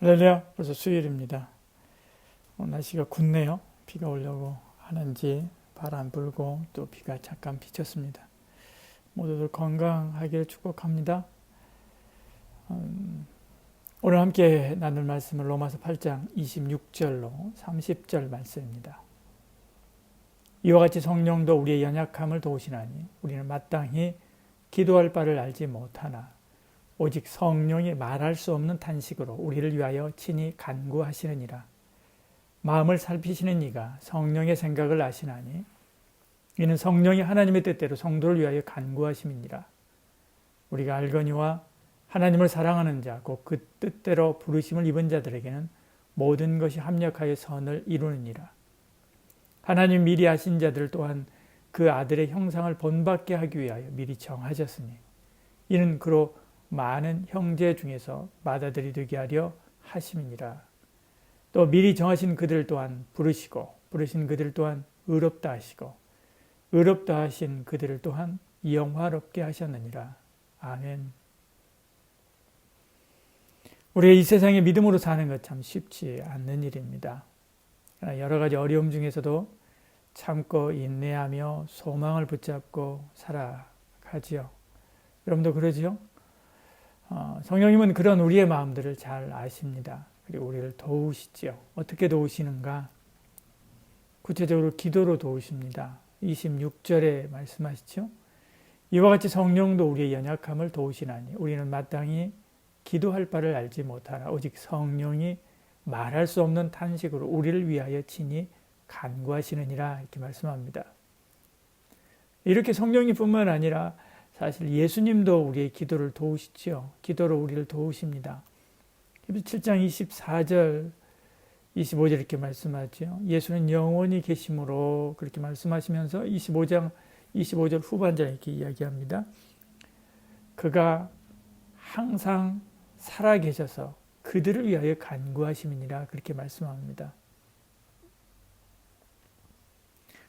할렐루야 벌써 수요일입니다. 오늘 날씨가 굳네요. 비가 오려고 하는지 바람 불고 또 비가 잠깐 비쳤습니다. 모두들 건강하기를 축복합니다. 음, 오늘 함께 나눌 말씀은 로마서 8장 26절로 30절 말씀입니다. 이와 같이 성령도 우리의 연약함을 도우시나니 우리는 마땅히 기도할 바를 알지 못하나 오직 성령이 말할 수 없는 탄식으로 우리를 위하여 친히 간구하시느니라. 마음을 살피시는 이가 성령의 생각을 아시나니 이는 성령이 하나님의 뜻대로 성도를 위하여 간구하심이니라. 우리가 알거니와 하나님을 사랑하는 자, 곧 그 뜻대로 부르심을 입은 자들에게는 모든 것이 합력하여 선을 이루느니라. 하나님 미리 하신 자들 또한 그 아들의 형상을 본받게 하기 위하여 미리 정하셨으니 이는 그로 많은 형제 중에서 맏아들이 되게 하려 하심이니라. 또 미리 정하신 그들 또한 부르시고 부르신 그들 또한 의롭다 하시고 의롭다 하신 그들을 또한 영화롭게 하셨느니라. 아멘. 우리의 이 세상에 믿음으로 사는 것 참 쉽지 않는 일입니다. 여러 가지 어려움 중에서도 참고 인내하며 소망을 붙잡고 살아가지요. 여러분도 그러지요? 어, 성령님은 그런 우리의 마음들을 잘 아십니다. 그리고 우리를 도우시지요. 어떻게 도우시는가? 구체적으로 기도로 도우십니다. 26절에 말씀하시죠. 이와 같이 성령도 우리의 연약함을 도우시나니 우리는 마땅히 기도할 바를 알지 못하나 오직 성령이 말할 수 없는 탄식으로 우리를 위하여 친히 간구하시느니라 이렇게 말씀합니다. 이렇게 성령이 뿐만 아니라 사실 예수님도 우리의 기도를 도우시지요. 기도로 우리를 도우십니다. 7장 24절 25절 이렇게 말씀하죠. 예수는 영원히 계심으로 그렇게 말씀하시면서 25장 25절 후반절에 이렇게 이야기합니다. 그가 항상 살아 계셔서 그들을 위하여 간구하심이니라 그렇게 말씀합니다.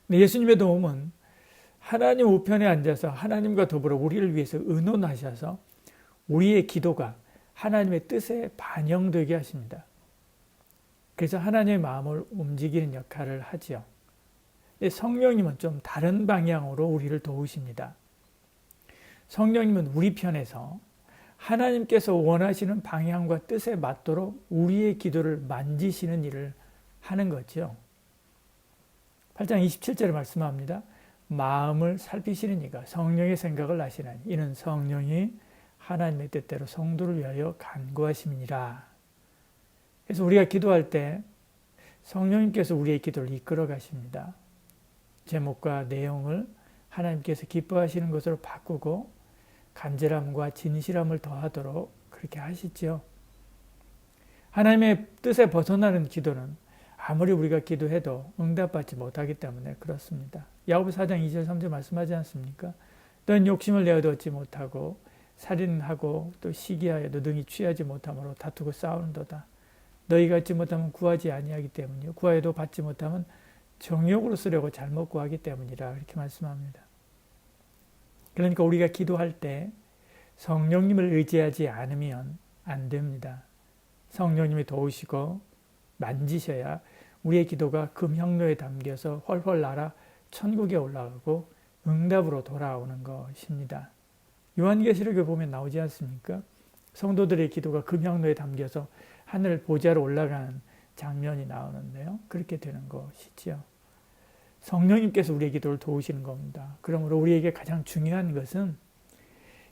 예수님의 도움은 하나님 우편에 앉아서 하나님과 더불어 우리를 위해서 의논하셔서 우리의 기도가 하나님의 뜻에 반영되게 하십니다. 그래서 하나님의 마음을 움직이는 역할을 하지요. 성령님은 좀 다른 방향으로 우리를 도우십니다. 성령님은 우리 편에서 하나님께서 원하시는 방향과 뜻에 맞도록 우리의 기도를 만지시는 일을 하는 거죠. 8장 27절에 말씀합니다. 마음을 살피시는 이가 성령의 생각을 아시나니 이는 성령이 하나님의 뜻대로 성도를 위하여 간구하심이니라. 그래서 우리가 기도할 때 성령님께서 우리의 기도를 이끌어 가십니다. 제목과 내용을 하나님께서 기뻐하시는 것으로 바꾸고 간절함과 진실함을 더하도록 그렇게 하시죠. 하나님의 뜻에 벗어나는 기도는 아무리 우리가 기도해도 응답받지 못하기 때문에 그렇습니다. 야고보 4장 2절 3절 말씀하지 않습니까? 넌 욕심을 내어도 얻지 못하고 살인하고 또 시기하여도 능히 취하지 못함으로 다투고 싸우는도다. 너희가 얻지 못하면 구하지 아니하기 때문이요 구하여도 받지 못하면 정욕으로 쓰려고 잘못 구하기 때문이라 이렇게 말씀합니다. 그러니까 우리가 기도할 때 성령님을 의지하지 않으면 안 됩니다. 성령님이 도우시고 만지셔야 우리의 기도가 금형로에 담겨서 훨훨 날아 천국에 올라가고 응답으로 돌아오는 것입니다. 요한계시록에 보면 나오지 않습니까? 성도들의 기도가 금형로에 담겨서 하늘 보좌로 올라가는 장면이 나오는데요. 그렇게 되는 것이죠. 성령님께서 우리의 기도를 도우시는 겁니다. 그러므로 우리에게 가장 중요한 것은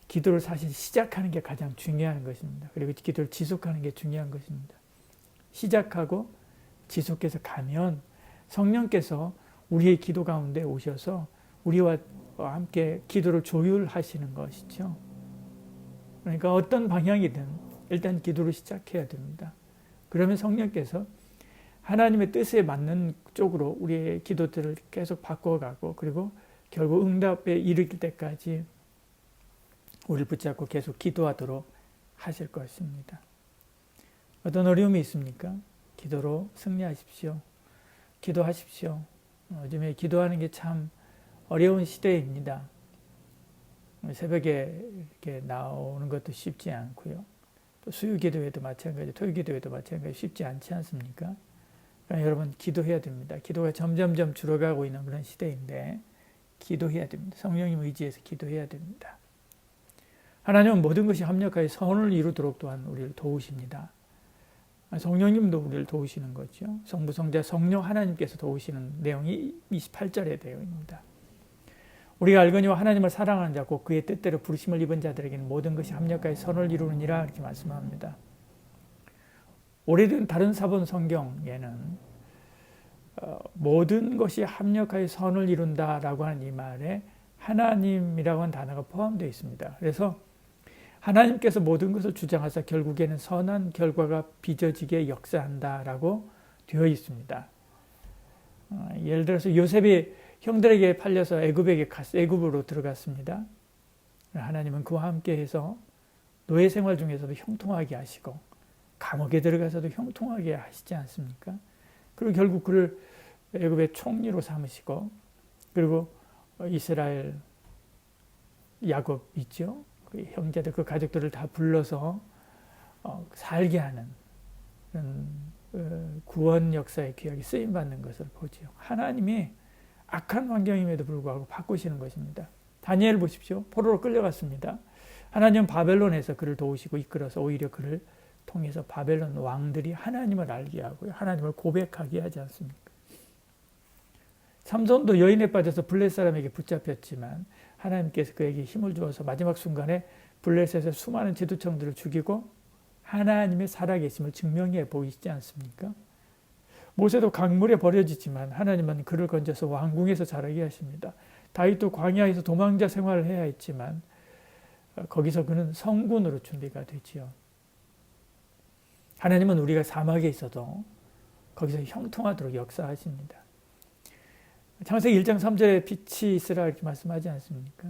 기도를 사실 시작하는 게 가장 중요한 것입니다. 그리고 기도를 지속하는 게 중요한 것입니다. 시작하고 지속해서 가면 성령께서 우리의 기도 가운데 오셔서 우리와 함께 기도를 조율하시는 것이죠. 그러니까 어떤 방향이든 일단 기도를 시작해야 됩니다. 그러면 성령께서 하나님의 뜻에 맞는 쪽으로 우리의 기도들을 계속 바꿔가고 그리고 결국 응답에 이르길 때까지 우리를 붙잡고 계속 기도하도록 하실 것입니다. 어떤 어려움이 있습니까? 기도로 승리하십시오. 기도하십시오. 요즘에 기도하는 게 참 어려운 시대입니다. 새벽에 이렇게 나오는 것도 쉽지 않고요. 또 수요 기도회도 마찬가지, 토요 기도회도 마찬가지 쉽지 않지 않습니까? 그러니까 여러분 기도해야 됩니다. 기도가 점점점 줄어가고 있는 그런 시대인데 기도해야 됩니다. 성령님 의지해서 기도해야 됩니다. 하나님은 모든 것이 합력하여 선을 이루도록 또한 우리를 도우십니다. 성령님도 우리를 도우시는 거죠. 성부, 성자, 성령 하나님께서 도우시는 내용이 28절에 되어 있습니다. 우리가 알거니와 하나님을 사랑하는 자고 그의 뜻대로 부르심을 입은 자들에게는 모든 것이 합력하여 선을 이루느니라 이렇게 말씀합니다. 오래된 다른 사본 성경에는 어, 모든 것이 합력하여 선을 이룬다라고 하는 이 말에 하나님이라고 하는 단어가 포함되어 있습니다. 그래서 하나님께서 모든 것을 주장하사 결국에는 선한 결과가 빚어지게 역사한다라고 되어 있습니다. 어, 예를 들어서 요셉이 형들에게 팔려서 애굽에게 갔, 애굽으로 들어갔습니다. 하나님은 그와 함께해서 노예 생활 중에서도 형통하게 하시고 감옥에 들어가서도 형통하게 하시지 않습니까? 그리고 결국 그를 애굽의 총리로 삼으시고 그리고 이스라엘 야곱 있죠. 그 형제들 그 가족들을 다 불러서 어, 살게 하는 그런 어, 구원 역사의 귀하게 쓰임 받는 것을 보죠. 하나님이 악한 환경임에도 불구하고 바꾸시는 것입니다. 다니엘 보십시오. 포로로 끌려갔습니다. 하나님은 바벨론에서 그를 도우시고 이끌어서 오히려 그를 통해서 바벨론 왕들이 하나님을 알게 하고요. 하나님을 고백하게 하지 않습니까? 삼손도 여인에 빠져서 블레 사람에게 붙잡혔지만 하나님께서 그에게 힘을 주어서 마지막 순간에 블레셋의 수많은 지도청들을 죽이고 하나님의 살아계심을 증명해 보이시지 않습니까? 모세도 강물에 버려지지만 하나님은 그를 건져서 왕궁에서 자라게 하십니다. 다윗도 광야에서 도망자 생활을 해야 했지만 어, 거기서 그는 성군으로 준비가 되지요. 하나님은 우리가 사막에 있어도 거기서 형통하도록 역사하십니다. 창세기 1장 3절에 빛이 있으라 이렇게 말씀하지 않습니까?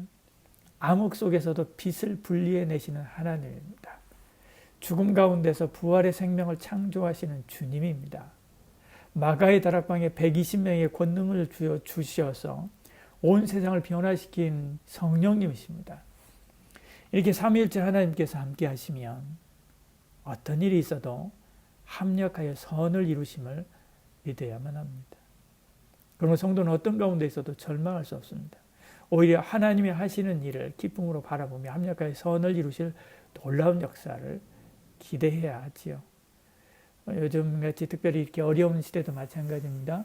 암흑 속에서도 빛을 분리해내시는 하나님입니다. 죽음 가운데서 부활의 생명을 창조하시는 주님입니다. 마가의 다락방에 120명의 권능을 주어 주셔서 온 세상을 변화시킨 성령님이십니다. 이렇게 삼위일체 하나님께서 함께 하시면 어떤 일이 있어도 합력하여 선을 이루심을 믿어야만 합니다. 그러면 성도는 어떤 가운데 있어도 절망할 수 없습니다. 오히려 하나님이 하시는 일을 기쁨으로 바라보며 합력하여 선을 이루실 놀라운 역사를 기대해야 하지요. 요즘 같이 특별히 이렇게 어려운 시대도 마찬가지입니다.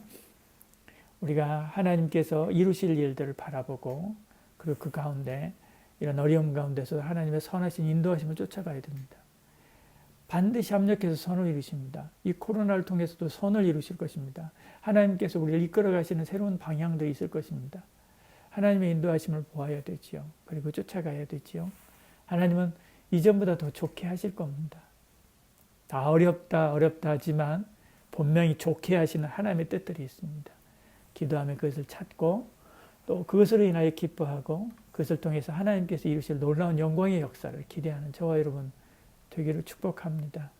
우리가 하나님께서 이루실 일들을 바라보고 그리고 그 가운데 이런 어려움 가운데서 하나님의 선하신 인도하심을 쫓아가야 됩니다. 반드시 합력해서 선을 이루십니다. 이 코로나를 통해서도 선을 이루실 것입니다. 하나님께서 우리를 이끌어 가시는 새로운 방향도 있을 것입니다. 하나님의 인도하심을 보아야 되지요. 그리고 쫓아가야 되지요. 하나님은 이전보다 더 좋게 하실 겁니다. 다 어렵다 어렵다 하지만 분명히 좋게 하시는 하나님의 뜻들이 있습니다. 기도하며 그것을 찾고 또 그것으로 인하여 기뻐하고 그것을 통해서 하나님께서 이루실 놀라운 영광의 역사를 기대하는 저와 여러분 되기를 축복합니다.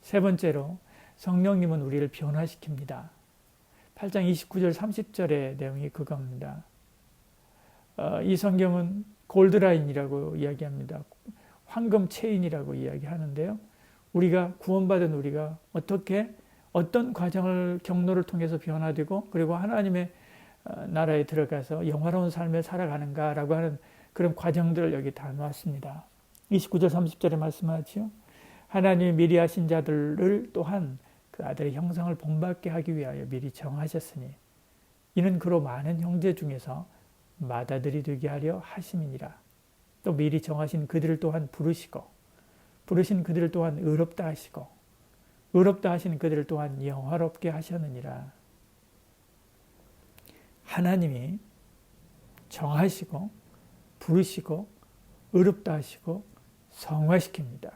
세 번째로 성령님은 우리를 변화시킵니다. 8장 29절 30절의 내용이 그겁니다. 어, 이 성경은 골드라인이라고 이야기합니다. 황금 체인이라고 이야기하는데요. 우리가 구원받은 우리가 어떻게 어떤 과정을 경로를 통해서 변화되고 그리고 하나님의 어, 나라에 들어가서 영화로운 삶을 살아가는가라고 하는 그런 과정들을 여기 다 놓았습니다. 29절 30절에 말씀하지요. 하나님이 미리 하신 자들을 또한 그 아들의 형상을 본받게 하기 위하여 미리 정하셨으니 이는 그로 많은 형제 중에서 맏아들이 되게 하려 하심이니라. 또 미리 정하신 그들을 또한 부르시고 부르신 그들을 또한 의롭다 하시고 의롭다 하신 그들을 또한 영화롭게 하셨느니라. 하나님이 정하시고 부르시고 의롭다 하시고 성화시킵니다.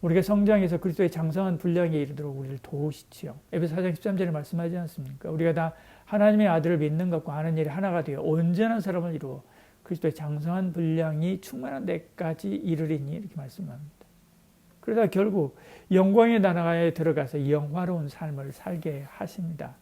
우리가 성장해서 그리스도의 장성한 분량에 이르도록 우리를 도우시지요. 에베소 4장 13절에 말씀하지 않습니까? 우리가 다 하나님의 아들을 믿는 것과 하는 일이 하나가 되어 온전한 사람을 이루어 그리스도의 장성한 분량이 충만한 데까지 이르리니 이렇게 말씀합니다. 그러다 결국 영광의 나라에 들어가서 영화로운 삶을 살게 하십니다.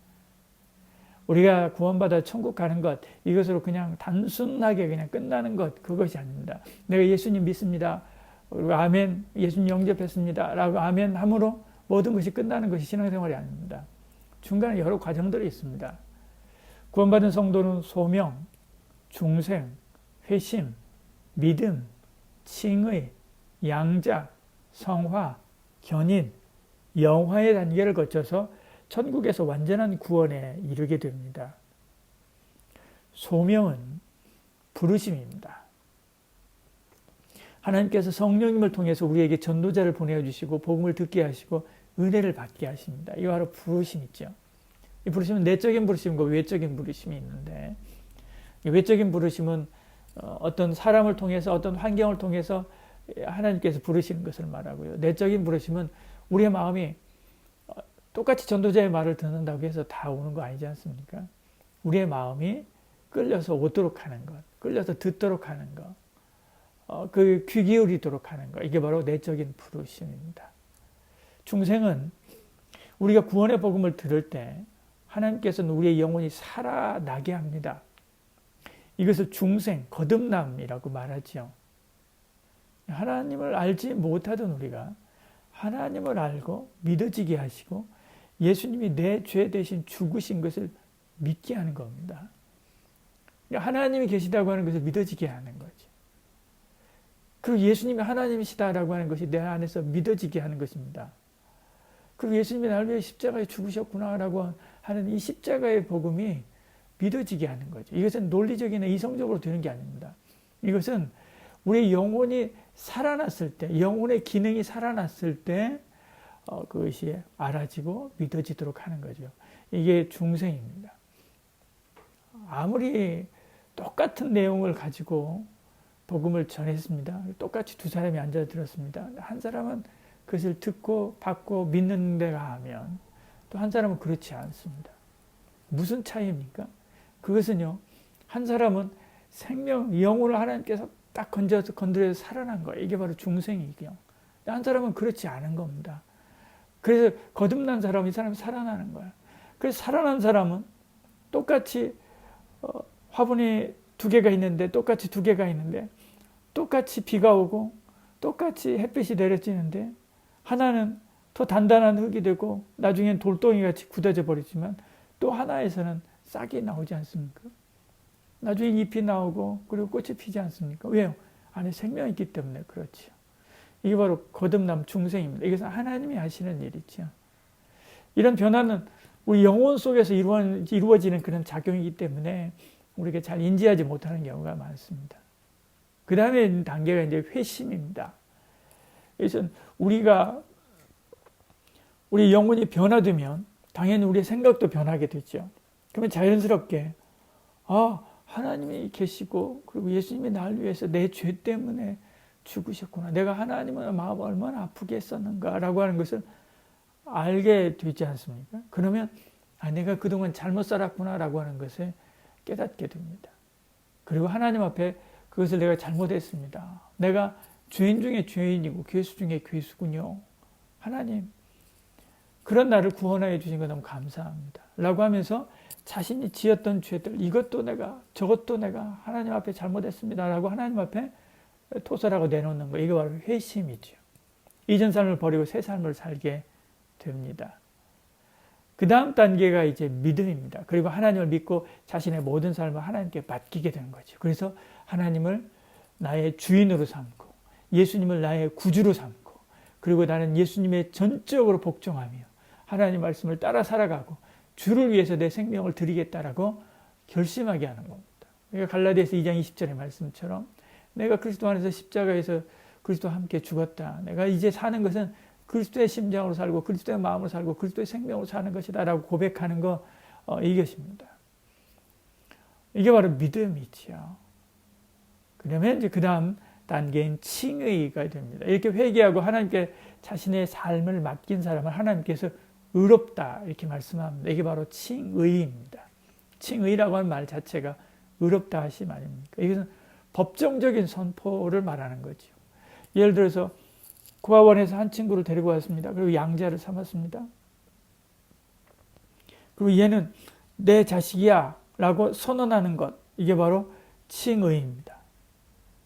우리가 구원받아 천국 가는 것 이것으로 그냥 단순하게 그냥 끝나는 것 그것이 아닙니다. 내가 예수님 믿습니다. 아멘 예수님 영접했습니다 라고 아멘 함으로 모든 것이 끝나는 것이 신앙생활이 아닙니다. 중간에 여러 과정들이 있습니다. 구원받은 성도는 소명, 중생, 회심, 믿음, 칭의, 양자, 성화, 견인, 영화의 단계를 거쳐서 천국에서 완전한 구원에 이르게 됩니다. 소명은 부르심입니다. 하나님께서 성령님을 통해서 우리에게 전도자를 보내주시고 복음을 듣게 하시고 은혜를 받게 하십니다. 이거 바로 부르심이죠. 이 부르심은 내적인 부르심과 외적인 부르심이 있는데 외적인 부르심은 어, 어떤 사람을 통해서 어떤 환경을 통해서 하나님께서 부르시는 것을 말하고요. 내적인 부르심은 우리의 마음이 어, 똑같이 전도자의 말을 듣는다고 해서 다 오는 거 아니지 않습니까? 우리의 마음이 끌려서 오도록 하는 것, 끌려서 듣도록 하는 것, 어, 그귀 기울이도록 하는 것. 이게 바로 내적인 부르심입니다. 중생은 우리가 구원의 복음을 들을 때 하나님께서는 우리의 영혼이 살아나게 합니다. 이것을 중생, 거듭남이라고 말하지요. 하나님을 알지 못하던 우리가 하나님을 알고 믿어지게 하시고 예수님이 내 죄 대신 죽으신 것을 믿게 하는 겁니다. 하나님이 계시다고 하는 것을 믿어지게 하는 거죠. 그리고 예수님이 하나님이시다라고 하는 것이 내 안에서 믿어지게 하는 것입니다. 그리고 예수님이 나를 위해 십자가에 죽으셨구나라고 하는 이 십자가의 복음이 믿어지게 하는 거죠. 이것은 논리적이나 이성적으로 되는 게 아닙니다. 이것은 우리 영혼이 살아났을 때, 영혼의 기능이 살아났을 때, 어, 그것이 알아지고 믿어지도록 하는 거죠. 이게 중생입니다. 아무리 똑같은 내용을 가지고 복음을 전했습니다. 똑같이 두 사람이 앉아 들었습니다. 한 사람은 그것을 듣고 받고 믿는 데가 하면 또 한 사람은 그렇지 않습니다. 무슨 차이입니까? 그것은요, 한 사람은 생명, 영혼을 하나님께서 딱 건져서 건드려서 살아난 거예요. 이게 바로 중생이고요. 한 사람은 그렇지 않은 겁니다. 그래서 거듭난 사람, 이 사람이 살아나는 거야. 그래서 살아난 사람은 똑같이 어, 화분이 두 개가 있는데 똑같이 두 개가 있는데 똑같이 비가 오고 똑같이 햇빛이 내려지는데 하나는 더 단단한 흙이 되고 나중엔 돌덩이 같이 굳어져 버리지만 또 하나에서는 싹이 나오지 않습니까? 나중에 잎이 나오고 그리고 꽃이 피지 않습니까? 왜요? 안에 생명이 있기 때문에 그렇죠. 이게 바로 거듭남 중생입니다. 이것은 하나님이 하시는 일이죠. 이런 변화는 우리 영혼 속에서 이루어지는 그런 작용이기 때문에 우리가 잘 인지하지 못하는 경우가 많습니다. 그 다음에 단계가 이제 회심입니다. 그래서 우리가 우리 영혼이 변화되면 당연히 우리의 생각도 변하게 되죠. 그러면 자연스럽게 아 하나님이 계시고 그리고 예수님이 나를 위해서 내 죄 때문에 죽으셨구나. 내가 하나님을 마음 얼마나 아프게 했었는가라고 하는 것을 알게 되지 않습니까? 그러면 아 내가 그동안 잘못 살았구나라고 하는 것을 깨닫게 됩니다. 그리고 하나님 앞에 그것을 내가 잘못했습니다. 내가 죄인 중에 죄인이고 괴수 중에 괴수군요. 하나님, 그런 나를 구원하여 주신 거 너무 감사합니다. 라고 하면서 자신이 지었던 죄들, 이것도 내가, 저것도 내가 하나님 앞에 잘못했습니다. 라고 하나님 앞에 토설하고 내놓는 거. 이게 바로 회심이죠. 이전 삶을 버리고 새 삶을 살게 됩니다. 그 다음 단계가 이제 믿음입니다. 그리고 하나님을 믿고 자신의 모든 삶을 하나님께 맡기게 되는 거죠. 그래서 하나님을 나의 주인으로 삼고 예수님을 나의 구주로 삼고 그리고 나는 예수님의 전적으로 복종하며 하나님 말씀을 따라 살아가고 주를 위해서 내 생명을 드리겠다라고 결심하게 하는 겁니다. 그러니까 갈라디아서 2장 20절의 말씀처럼 내가 그리스도 안에서 십자가에서 그리스도와 함께 죽었다. 내가 이제 사는 것은 그리스도의 심장으로 살고 그리스도의 마음으로 살고 그리스도의 생명으로 사는 것이다라고 고백하는 거 어, 이것입니다. 이게 바로 믿음이지요. 그러면 이제 그 다음 단계인 칭의가 됩니다. 이렇게 회개하고 하나님께 자신의 삶을 맡긴 사람을 하나님께서 의롭다 이렇게 말씀합니다. 이게 바로 칭의입니다. 칭의라고 하는 말 자체가 의롭다 하시 말입니까? 이것은 법정적인 선포를 말하는 거죠. 예를 들어서 고아원에서 한 친구를 데리고 왔습니다. 그리고 양자를 삼았습니다. 그리고 얘는 내 자식이야 라고 선언하는 것. 이게 바로 칭의입니다.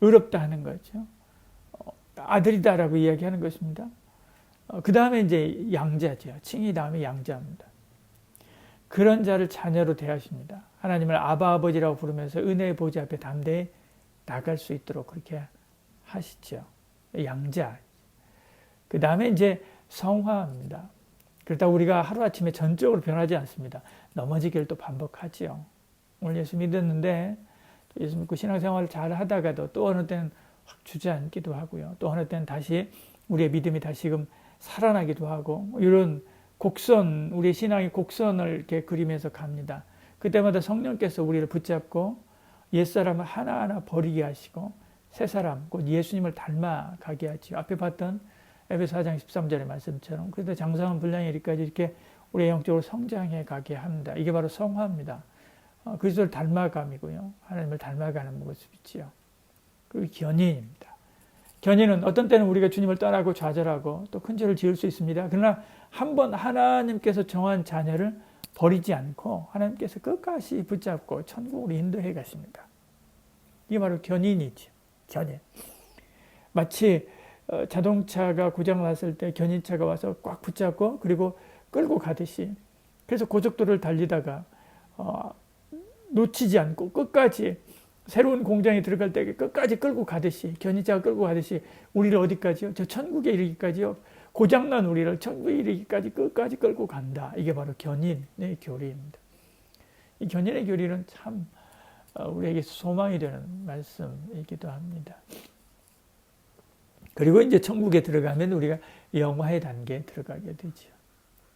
의롭다 하는 거죠. 어, 아들이다라고 이야기하는 것입니다. 어, 그 다음에 이제 양자죠. 칭이 다음에 양자입니다. 그런 자를 자녀로 대하십니다. 하나님을 아바 아버지라고 부르면서 은혜의 보좌 앞에 담대히 나갈 수 있도록 그렇게 하시죠. 양자. 그 다음에 이제 성화입니다. 그러다 우리가 하루아침에 전적으로 변하지 않습니다. 넘어지기를 또 반복하지요. 오늘 예수 믿었는데 예수 믿고 신앙생활을 잘 하다가도 또 어느 때는 확 주저앉기도 하고요. 또 어느 때는 다시 우리의 믿음이 다시금 살아나기도 하고 이런 곡선, 우리 신앙의 곡선을 이렇게 그리면서 갑니다. 그때마다 성령께서 우리를 붙잡고 옛사람을 하나하나 버리게 하시고 새 사람, 곧 예수님을 닮아가게 하지요. 앞에 봤던 에베소 4장 13절의 말씀처럼 그래도 장성한 분량에 이르까지 이렇게 우리 영적으로 성장해 가게 합니다. 이게 바로 성화입니다. 어, 그리스도를 닮아감이고요. 하나님을 닮아가는 모습이지요. 그리고 견인입니다. 견인은 어떤 때는 우리가 주님을 떠나고 좌절하고 또 큰 죄를 지을 수 있습니다. 그러나 한 번 하나님께서 정한 자녀를 버리지 않고 하나님께서 끝까지 붙잡고 천국으로 인도해 가십니다. 이게 바로 견인이죠. 견인. 마치 어, 자동차가 고장났을 때 견인차가 와서 꽉 붙잡고 그리고 끌고 가듯이 그래서 고속도로를 달리다가 어, 놓치지 않고 끝까지 새로운 공장에 들어갈 때 끝까지 끌고 가듯이 견인차가 끌고 가듯이 우리를 어디까지요? 저 천국에 이르기까지요. 고장난 우리를 천국에 이르기까지 끝까지 끌고 간다. 이게 바로 견인의 교리입니다. 이 견인의 교리는 참 어, 우리에게 소망이 되는 말씀이기도 합니다. 그리고 이제 천국에 들어가면 우리가 영화의 단계에 들어가게 되죠.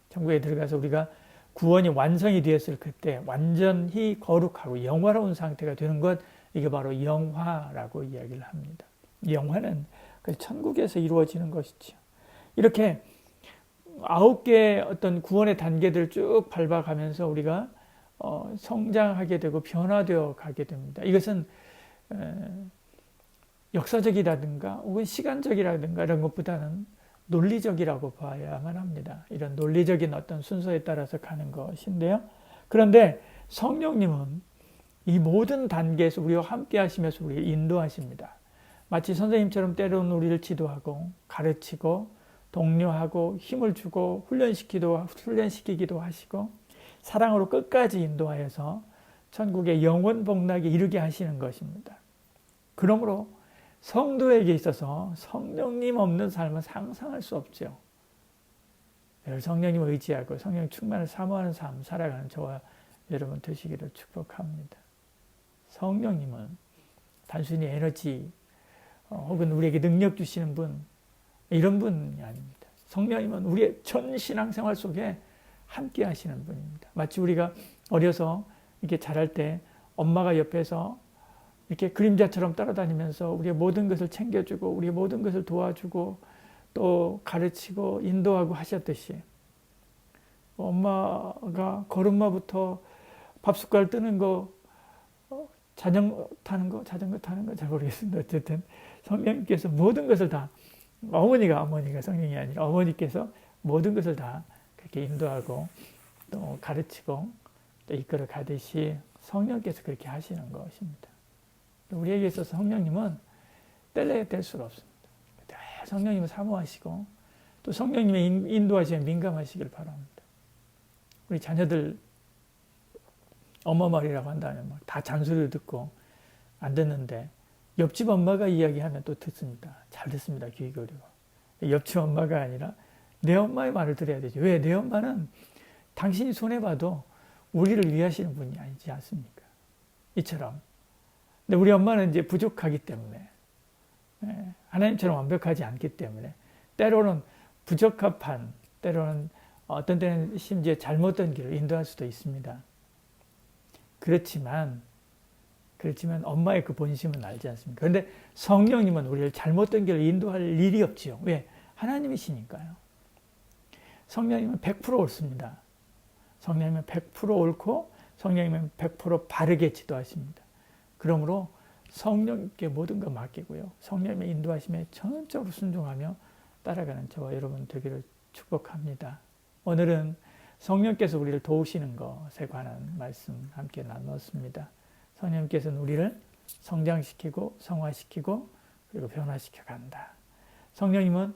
천국에 들어가서 우리가 구원이 완성이 되었을 그때 완전히 거룩하고 영화로운 상태가 되는 것 이게 바로 영화라고 이야기를 합니다. 영화는 그 천국에서 이루어지는 것이죠. 이렇게 아홉 개의 어떤 구원의 단계들을 쭉 밟아가면서 우리가 어, 성장하게 되고 변화되어 가게 됩니다. 이것은 역사적이라든가 혹은 시간적이라든가 이런 것보다는 논리적이라고 봐야만 합니다. 이런 논리적인 어떤 순서에 따라서 가는 것인데요. 그런데 성령님은 이 모든 단계에서 우리와 함께 하시면서 우리를 인도하십니다. 마치 선생님처럼 때로는 우리를 지도하고 가르치고 독려하고 힘을 주고 훈련시키도, 훈련시키기도 하시고 사랑으로 끝까지 인도하여서 천국의 영원 복락에 이르게 하시는 것입니다. 그러므로 성도에게 있어서 성령님 없는 삶은 상상할 수 없죠. 성령님 의지하고 성령 충만을 사모하는 삶 살아가는 저와 여러분 되시기를 축복합니다. 성령님은 단순히 에너지 어, 혹은 우리에게 능력 주시는 분 이런 분이 아닙니다. 성령님은 우리의 전 신앙생활 속에 함께 하시는 분입니다. 마치 우리가 어려서 이렇게 자랄 때 엄마가 옆에서 이렇게 그림자처럼 따라다니면서 우리의 모든 것을 챙겨주고 우리의 모든 것을 도와주고 또 가르치고 인도하고 하셨듯이 엄마가 걸음마부터 밥 숟갈 뜨는 거 어, 자전거 타는 거 자전거 타는 거 잘 모르겠습니다. 어쨌든 성령님께서 모든 것을 다 어머니가 어머니가 성령이 아니라 어머니께서 모든 것을 다 그렇게 인도하고 또 가르치고 또 이끌어 가듯이 성령께서 그렇게 하시는 것입니다. 우리에게 있어서 성령님은 뗄래야 뗄 수가 없습니다. 성령님을 사모하시고 또 성령님의 인도하시에 민감하시길 바랍니다. 우리 자녀들 엄마 말이라고 한다면 다 잔소리를 듣고 안 듣는데 옆집 엄마가 이야기하면 또 듣습니다. 잘 듣습니다. 귀 기울이고. 옆집 엄마가 아니라 내 엄마의 말을 들어야 되죠. 왜? 내 엄마는 당신이 손해봐도 우리를 위하시는 분이 아니지 않습니까? 이처럼 근데 우리 엄마는 이제 부족하기 때문에 예, 하나님처럼 완벽하지 않기 때문에 때로는 부적합한 때로는 어떤 때는 심지어 잘못된 길을 인도할 수도 있습니다. 그렇지만 그렇지만 엄마의 그 본심은 알지 않습니까? 그런데 성령님은 우리를 잘못된 길을 인도할 일이 없지요. 왜? 하나님이시니까요. 성령님은 100% 옳습니다. 성령님은 100% 옳고 성령님은 100% 바르게 지도하십니다. 그러므로 성령께 모든 걸 맡기고요. 성령의 인도하심에 전적으로 순종하며 따라가는 저와 여러분 되기를 축복합니다. 오늘은 성령께서 우리를 도우시는 것에 관한 말씀 함께 나누었습니다. 성령께서는 우리를 성장시키고 성화시키고 그리고 변화시켜 간다. 성령님은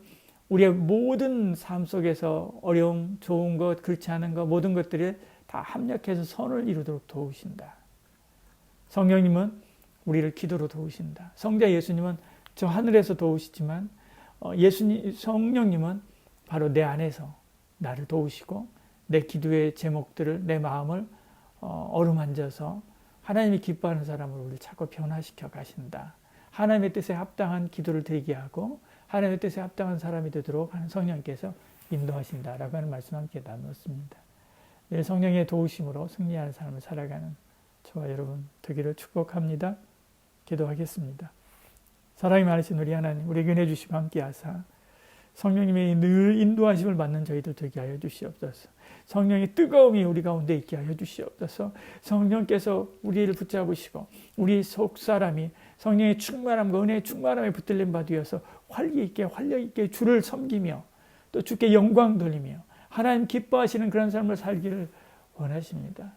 우리의 모든 삶 속에서 어려움, 좋은 것, 그렇지 않은 것, 모든 것들이 다 합력해서 선을 이루도록 도우신다. 성령님은 우리를 기도로 도우신다. 성자 예수님은 저 하늘에서 도우시지만 어, 예수님 성령님은 바로 내 안에서 나를 도우시고 내 기도의 제목들을 내 마음을 어, 어루만져서 하나님이 기뻐하는 사람으로 우리를 자꾸 변화시켜 가신다. 하나님의 뜻에 합당한 기도를 드리게 하고 하나님의 뜻에 합당한 사람이 되도록 하는 성령께서 인도하신다라고 하는 말씀 함께 나눴습니다. 네, 성령의 도우심으로 승리하는 삶을 살아가는 저와 여러분 되기를 축복합니다. 기도하겠습니다. 사랑이 많으신 우리 하나님, 우리 은혜 주시고 함께 하사 성령님의 늘 인도하심을 받는 저희들 되게 하여 주시옵소서. 성령의 뜨거움이 우리 가운데 있게 하여 주시옵소서. 성령께서 우리를 붙잡으시고 우리 속 사람이 성령의 충만함과 은혜의 충만함에 붙들림 받으어서 활기 있게 활력 있게 주를 섬기며 또 주께 영광 돌리며 하나님 기뻐하시는 그런 삶을 살기를 원하십니다.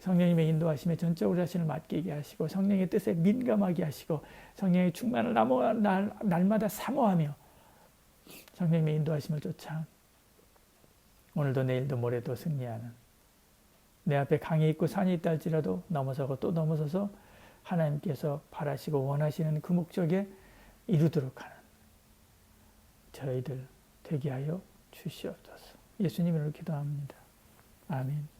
성령님의 인도하심에 전적으로 자신을 맡기게 하시고 성령의 뜻에 민감하게 하시고 성령의 충만을 날, 날마다 사모하며 성령님의 인도하심을 쫓아 오늘도 내일도 모레도 승리하는 내 앞에 강이 있고 산이 있다 할지라도 넘어서고 또 넘어서서 하나님께서 바라시고 원하시는 그 목적에 이루도록 하는 저희들 되게 하여 주시옵소서. 예수님으로 기도합니다. 아멘.